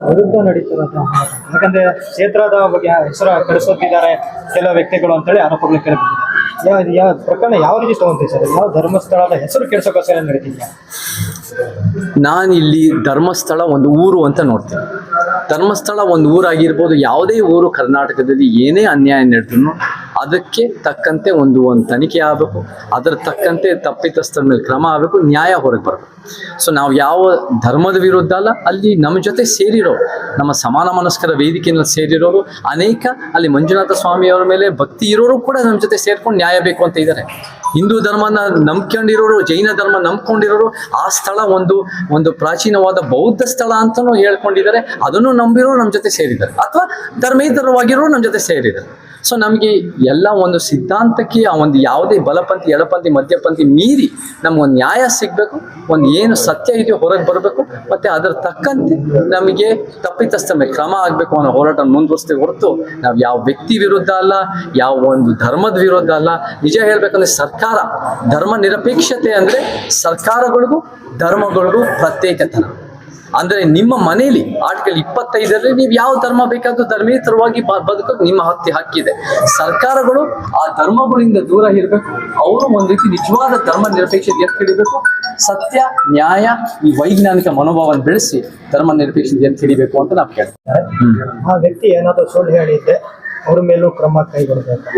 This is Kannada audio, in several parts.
ವಿರುದ್ಧ ನಡೀತಿರೋದು ಯಾಕಂದ್ರೆ ಕ್ಷೇತ್ರದ ಬಗ್ಗೆ ಹೆಸರು ಕೆಡಿಸುತ್ತಿದ್ದಾರೆ ಕೆಲವು ವ್ಯಕ್ತಿಗಳು ಅಂತೇಳಿ ಆರೋಪಗಳು ಕೇಳಿಬಿಟ್ಟಿದೆ ಯಾವ ಯಾವ ಪ್ರಕರಣ ಯಾವ ರೀತಿ ತಗೊಂತೀವಿ ಸರ್? ಯಾವ ಧರ್ಮಸ್ಥಳದ ಹೆಸರು ಕೆಡಿಸೋಕೋಸ್ಕರ ನಡೀತಿದ್ಯಾ? ಇಲ್ಲಿ ಧರ್ಮಸ್ಥಳ ಒಂದು ಊರು ಅಂತ ನೋಡ್ತೀನಿ. ಧರ್ಮಸ್ಥಳ ಒಂದು ಊರಾಗಿರ್ಬೋದು, ಯಾವುದೇ ಊರು ಕರ್ನಾಟಕದಲ್ಲಿ ಏನೇ ಅನ್ಯಾಯ ನಡೆದ್ರು ಅದಕ್ಕೆ ತಕ್ಕಂತೆ ಒಂದು ಒಂದು ತನಿಖೆ ಆಗಬೇಕು. ಅದರ ತಕ್ಕಂತೆ ತಪ್ಪಿತಸ್ಥರ ಮೇಲೆ ಕ್ರಮ ಆಗಬೇಕು, ನ್ಯಾಯ ಹೊರಗೆ ಬರಬೇಕು. ಸೊ ನಾವು ಯಾವ ಧರ್ಮದ ವಿರುದ್ಧ ಅಲ್ಲ, ಅಲ್ಲಿ ನಮ್ಮ ಜೊತೆ ಸೇರಿರೋ, ನಮ್ಮ ಸಮಾನ ಮನಸ್ಕರ ವೇದಿಕೆಯಲ್ಲಿ ಸೇರಿರೋರು, ಅನೇಕ ಅಲ್ಲಿ ಮಂಜುನಾಥ ಸ್ವಾಮಿಯವರ ಮೇಲೆ ಭಕ್ತಿ ಇರೋರು ಕೂಡ ನಮ್ಮ ಜೊತೆ ಸೇರ್ಕೊಂಡು ನ್ಯಾಯ ಬೇಕು ಅಂತ ಇದ್ದಾರೆ. ಹಿಂದೂ ಧರ್ಮನ ನಂಬ್ಕೊಂಡಿರೋರು, ಜೈನ ಧರ್ಮ ನಂಬ್ಕೊಂಡಿರೋರು, ಆ ಸ್ಥಳ ಒಂದು ಒಂದು ಪ್ರಾಚೀನವಾದ ಬೌದ್ಧ ಸ್ಥಳ ಅಂತಲೂ ಹೇಳ್ಕೊಂಡಿದ್ದಾರೆ. ಅದನ್ನು ನಂಬಿರೋರು ನಮ್ಮ ಜೊತೆ ಸೇರಿದ್ದಾರೆ. ಅಥವಾ ಧರ್ಮೇತರವಾಗಿರೋರು ನಮ್ಮ ಜೊತೆ ಸೇರಿದ್ದಾರೆ. ಸೊ ನಮಗೆ ಎಲ್ಲ ಒಂದು ಸಿದ್ಧಾಂತಕ್ಕೆ ಆ ಒಂದು ಯಾವುದೇ ಬಲಪಂಥಿ, ಎಡಪಂಥಿ, ಮಧ್ಯಪಂಥಿ ಮೀರಿ ನಮ್ಗೊಂದು ನ್ಯಾಯ ಸಿಗಬೇಕು, ಒಂದು ಏನು ಸತ್ಯ ಇದೆಯೋ ಹೊರಗೆ ಬರಬೇಕು, ಮತ್ತು ಅದರ ತಕ್ಕಂತೆ ನಮಗೆ ತಪ್ಪಿತಸ್ಥ ಮೇಲೆ ಕ್ರಮ ಆಗಬೇಕು ಅನ್ನೋ ಹೋರಾಟ ಮುಂದುವರಿಸ್ತೇವೆ ಹೊರತು ನಾವು ಯಾವ ವ್ಯಕ್ತಿ ವಿರುದ್ಧ ಅಲ್ಲ, ಯಾವ ಒಂದು ಧರ್ಮದ ವಿರುದ್ಧ ಅಲ್ಲ. ನಿಜ ಹೇಳ್ಬೇಕಂದ್ರೆ ಸರ್ಕಾರ, ಧರ್ಮ ನಿರಪೇಕ್ಷತೆ ಅಂದರೆ ಸರ್ಕಾರಗಳಿಗೂ, ಧರ್ಮಗಳಿಗೂ ಪ್ರತ್ಯೇಕತನ. ಅಂದ್ರೆ ನಿಮ್ಮ ಮನೆಯಲ್ಲಿ ಆರ್ಟಿಕಲ್ ಇಪ್ಪತ್ತೈದರಲ್ಲಿ ನೀವು ಯಾವ ಧರ್ಮ ಬೇಕಾದ್ರೂ ಧರ್ಮೇತರವಾಗಿ ಬ- ಬದುಕೋಕೆ ನಿಮ್ಮ ಹತ್ತಿ ಹಕ್ಕಿದೆ. ಸರ್ಕಾರಗಳು ಆ ಧರ್ಮಗಳಿಂದ ದೂರ ಇರಬೇಕು. ಅವರು ಒಂದು ರೀತಿ ನಿಜವಾದ ಧರ್ಮ ನಿರಪೇಕ್ಷತೆ ಎತ್ತಿ ಹಿಡಿಬೇಕು ಸತ್ಯ, ನ್ಯಾಯ, ಈ ವೈಜ್ಞಾನಿಕ ಮನೋಭಾವನ ಬೆಳೆಸಿ ಧರ್ಮ ನಿರಪೇಕ್ಷತೆ ಎತ್ತಿ ಹಿಡಿಬೇಕು ಅಂತ ನಾವು ಕೇಳ್ತಾರೆ ಆ ವ್ಯಕ್ತಿ ಏನಾದರೂ ಸುಳ್ಳು ಹೇಳಿದ್ದೆ ಅವ್ರ ಮೇಲೂ ಕ್ರಮ ಕೈಗೊಳ್ಳಬೇಕು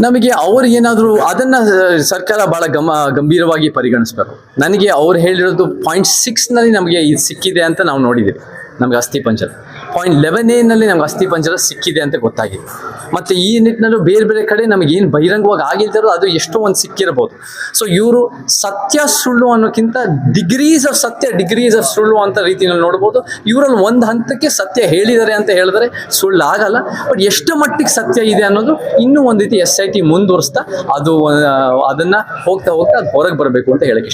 ನಮಗೆ ಅವ್ರು ಏನಾದರೂ ಅದನ್ನ ಸರ್ಕಾರ ಬಹಳ ಗಮ, ಗಂಭೀರವಾಗಿ ಪರಿಗಣಿಸ್ಬೇಕು. ನನಗೆ ಅವ್ರು ಹೇಳಿರೋದು ಪಾಯಿಂಟ್ ಸಿಕ್ಸ್ನಲ್ಲಿ ನಮಗೆ ಇದು ಸಿಕ್ಕಿದೆ ಅಂತ ನಾವು ನೋಡಿದ್ದೀವಿ. ನಮಗೆ ಅಸ್ಥಿ ಪಂಜರ ಪಾಯಿಂಟ್ ಲೆವೆನ್ ಎನಲ್ಲಿ ನಮ್ಗೆ ಅಸ್ಥಿ ಪಂಜರ ಸಿಕ್ಕಿದೆ ಅಂತ ಗೊತ್ತಾಗಿದೆ. ಮತ್ತು ಈ ನಿಟ್ಟಿನಲ್ಲೂ ಬೇರೆ ಬೇರೆ ಕಡೆ ನಮ್ಗೆ ಏನು ಬಹಿರಂಗವಾಗಿ ಆಗಿಲ್ದಿರೋ ಅದು ಎಷ್ಟೋ ಒಂದು ಸಿಕ್ಕಿರ್ಬೋದು. ಸೊ ಇವರು ಸತ್ಯ ಸುಳ್ಳು ಅನ್ನೋಕ್ಕಿಂತ ಡಿಗ್ರೀಸ್ ಆಫ್ ಸತ್ಯ ಡಿಗ್ರೀಸ್ ಆಫ್ ಸುಳ್ಳು ಅಂತ ರೀತಿಯಲ್ಲಿ ನೋಡ್ಬೋದು. ಇವರಲ್ಲಿ ಒಂದು ಹಂತಕ್ಕೆ ಸತ್ಯ ಹೇಳಿದ್ದಾರೆ ಅಂತ ಹೇಳಿದ್ರೆ ಸುಳ್ಳು ಆಗಲ್ಲ ಬಟ್ ಎಷ್ಟು ಮಟ್ಟಿಗೆ ಸತ್ಯ ಇದೆ ಅನ್ನೋದು ಇನ್ನೂ ಒಂದು ರೀತಿ ಎಸ್ ಐ ಟಿ ಮುಂದುವರಿಸ್ತಾ ಅದು ಅದನ್ನ ಹೋಗ್ತಾ ಹೋಗ್ತಾ ಅದು ಹೊರಗೆ ಬರಬೇಕು ಅಂತ ಹೇಳಕ್ಕೆ ಇಷ್ಟ.